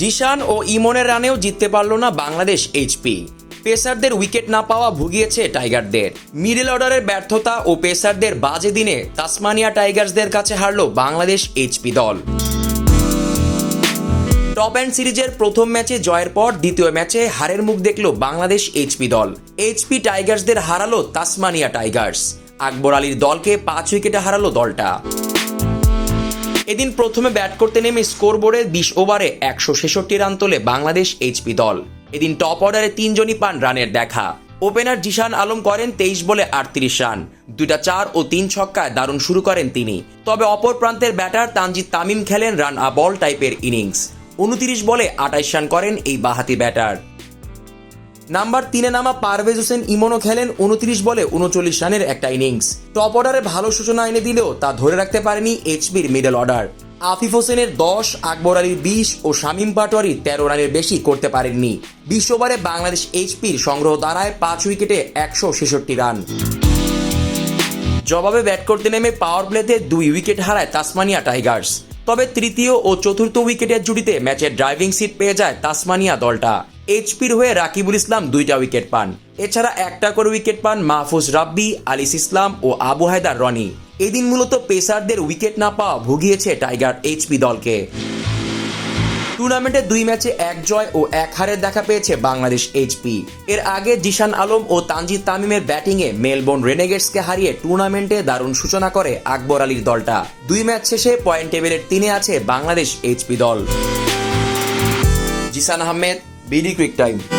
জিশান ও ইমনের রানেও জিততে পারল না বাংলাদেশ এইচপি পেসারদের উইকেট না পাওয়া ভুগিয়েছে টাইগারদের। মিডল অর্ডারের ব্যর্থতা ও পেসারদের বাজে দিনে তাসমানিয়া টাইগার্সদের কাছে হারল বাংলাদেশ এইচপি দল। টপ অ্যান্ড সিরিজের প্রথম ম্যাচে জয়ের পর দ্বিতীয় ম্যাচে হারের মুখ দেখল বাংলাদেশ এইচপি দল। এইচপি টাইগার্সদের হারালো তাসমানিয়া টাইগার্স। আকবর আলীর দলকে পাঁচ উইকেটে হারালো দলটা। এদিন প্রথমে ব্যাট করতে নেমে স্কোরবোর্ডে বিশ ওভারে একশো ছেষট্টি রান তোলে বাংলাদেশ এইচপি দল। এদিন টপ অর্ডারে তিনজনই পান রানের দেখা। ওপেনার জিশান আলম করেন তেইশ বলে আটত্রিশ রান। দুইটা চার ও তিন ছক্কায় দারুণ শুরু করেন তিনি। তবে অপর প্রান্তের ব্যাটার তানজিদ তামিম খেলেন রান আ বল টাইপের ইনিংস। উনতিরিশ বলে আটাইশ রান করেন এই বাহাতি ব্যাটার। নাম্বার তিনে নামা পারভেজ হোসেন ইমনও খেলেন উনত্রিশ বলে উনচল্লিশ রানের একটা ইনিংস। টপ অর্ডারে ভালো সূচনা এনে দিলেও তা ধরে রাখতে পারেনি এইচবির মিডল অর্ডার। আফিফ হোসেনের দশ, আকবর আলীর বিশ ও শামীম পাটোয়ারি তেরো রানের বেশি করতে পারেননি। বিশ ওভারে বাংলাদেশ এইচপির সংগ্রহ দাঁড়ায় পাঁচ উইকেটে একশো ছেষট্টি রান। জবাবে ব্যাট করতে নেমে পাওয়ার প্লেতে দুই উইকেট হারায় তাসমানিয়া টাইগার্স। তবে তৃতীয় ও চতুর্থ উইকেটের জুটিতে ম্যাচের ড্রাইভিং সিট পেয়ে যায় তাসমানিয়া দলটা। এইচপির হয়ে রাকিবুল ইসলাম দুইটা উইকেট পান। এছাড়া একটা করে উইকেট পান মাহফুজ রাব্বি, আলিস ইসলাম ও আবু হায়দার রনি। এদিন মূলত পেসারদের উইকেট না পাওয়া ভুগিয়েছে টাইগার এইচপি দলকে। টুর্নামেন্টে দুই ম্যাচে এক জয় ও এক হারের দেখা পেয়েছে বাংলাদেশ এইচপি এর আগে জিশান আলম ও তানজিদ তামিমের ব্যাটিংয়ে মেলবোর্ন রেনেগেটসকে হারিয়ে টুর্নামেন্টে দারুণ সূচনা করে আকবর আলীর দলটা। দুই ম্যাচ শেষে পয়েন্ট টেবিলের তিনে আছে বাংলাদেশ এইচপি দল। Zisan Ahmed BD quick time.